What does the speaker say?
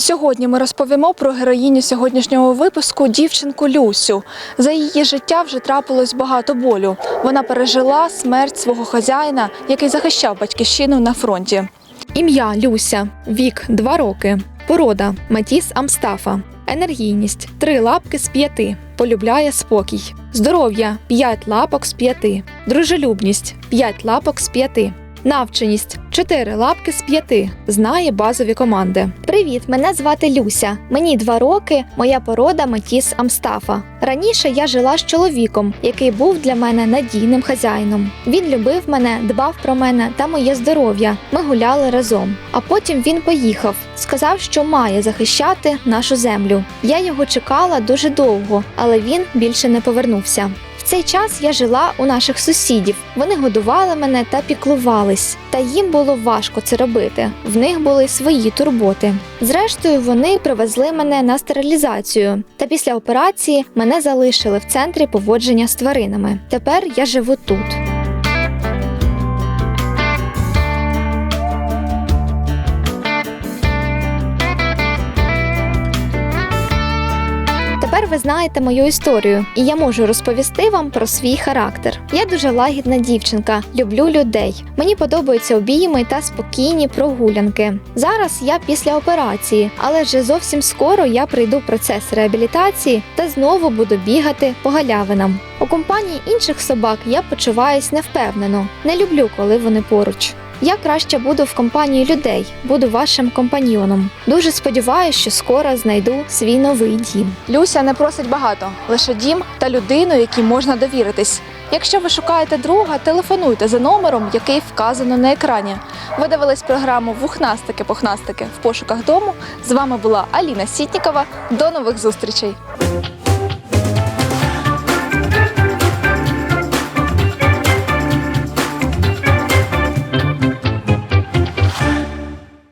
Сьогодні ми розповімо про героїню сьогоднішнього випуску дівчинку Люсю. За її життя вже трапилось багато болю. Вона пережила смерть свого хазяїна, який захищав батьківщину на фронті. Ім'я Люся, вік 2 роки, порода Матіс Амстафа, енергійність 3 лапки з 5, полюбляє спокій, здоров'я 5 лапок з 5, дружелюбність 5 лапок з 5. Навченість 4 лапки з 5. Знає базові команди. Привіт, мене звати Люся. Мені два роки, моя порода Матіс Амстафа. Раніше я жила з чоловіком, який був для мене надійним хазяїном. Він любив мене, дбав про мене та моє здоров'я. Ми гуляли разом. А потім він поїхав, сказав, що має захищати нашу землю. Я його чекала дуже довго, але він більше не повернувся. Цей час я жила у наших сусідів. Вони годували мене та піклувались. Та їм було важко це робити. В них були свої турботи. Зрештою, вони привезли мене на стерилізацію. Та після операції мене залишили в центрі поводження з тваринами. Тепер я живу тут. Тепер ви знаєте мою історію, і я можу розповісти вам про свій характер. Я дуже лагідна дівчинка, люблю людей. Мені подобаються обійми та спокійні прогулянки. Зараз я після операції, але вже зовсім скоро я прийду в процес реабілітації та знову буду бігати по галявинам. У компанії інших собак я почуваюсь невпевнено. Не люблю, коли вони поруч. Я краще буду в компанії людей, буду вашим компаньйоном. Дуже сподіваюся, що скоро знайду свій новий дім. Люся не просить багато, лише дім та людину, якій можна довіритись. Якщо ви шукаєте друга, телефонуйте за номером, який вказано на екрані. Ви дивились програму Вухнастики-похнастики в пошуках дому. З вами була Аліна Сітнікова. До нових зустрічей!